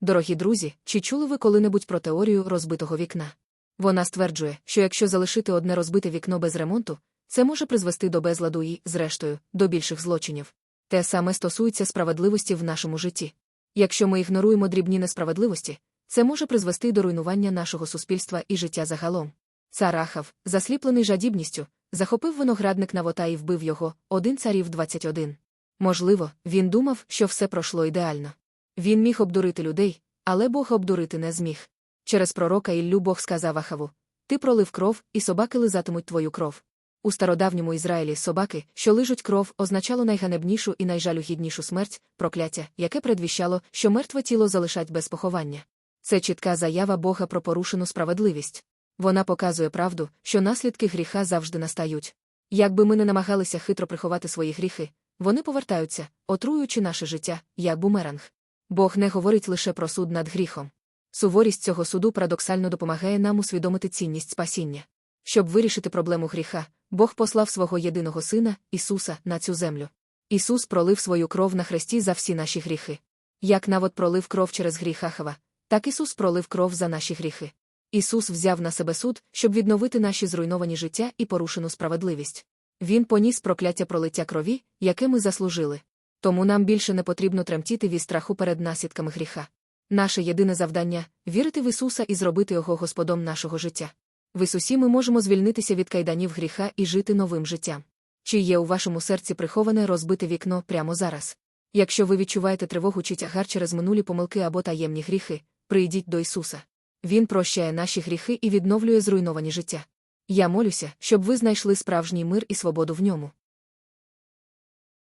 Дорогі друзі, чи чули ви коли-небудь про теорію розбитого вікна? Вона стверджує, що якщо залишити одне розбите вікно без ремонту, це може призвести до безладу і, зрештою, до більших злочинів. Те саме стосується справедливості в нашому житті. Якщо ми ігноруємо дрібні несправедливості, це може призвести до руйнування нашого суспільства і життя загалом. Цар Ахав, засліплений жадібністю, захопив виноградник Навота і вбив його, один царів 21. Можливо, він думав, що все пройшло ідеально. Він міг обдурити людей, але Бог обдурити не зміг. Через пророка Іллю Бог сказав Ахаву: Ти пролив кров, і собаки лизатимуть твою кров. У стародавньому Ізраїлі собаки, що лижуть кров, означало найганебнішу і найжалюгіднішу смерть, прокляття, яке предвіщало, що мертве тіло залишать без поховання. Це чітка заява Бога про порушену справедливість. Вона показує правду, що наслідки гріха завжди настають. Якби ми не намагалися хитро приховати свої гріхи, вони повертаються, отруюючи наше життя, як бумеранг. Бог не говорить лише про суд над гріхом. Суворість цього суду парадоксально допомагає нам усвідомити цінність спасіння. Щоб вирішити проблему гріха, Бог послав свого єдиного сина, Ісуса, на цю землю. Ісус пролив свою кров на хресті за всі наші гріхи. Як навод пролив кров через гріх Ахава, так Ісус пролив кров за наші гріхи. Ісус взяв на себе суд, щоб відновити наші зруйновані життя і порушену справедливість. Він поніс прокляття пролиття крові, яке ми заслужили. Тому нам більше не потрібно тремтіти від страху перед наслідками гріха. Наше єдине завдання вірити в Ісуса і зробити Його Господом нашого життя. В Ісусі ми можемо звільнитися від кайданів гріха і жити новим життям. Чи є у вашому серці приховане розбите вікно прямо зараз? Якщо ви відчуваєте тривогу чи тягар через минулі помилки або таємні гріхи, прийдіть до Ісуса. Він прощає наші гріхи і відновлює зруйновані життя. Я молюся, щоб ви знайшли справжній мир і свободу в ньому.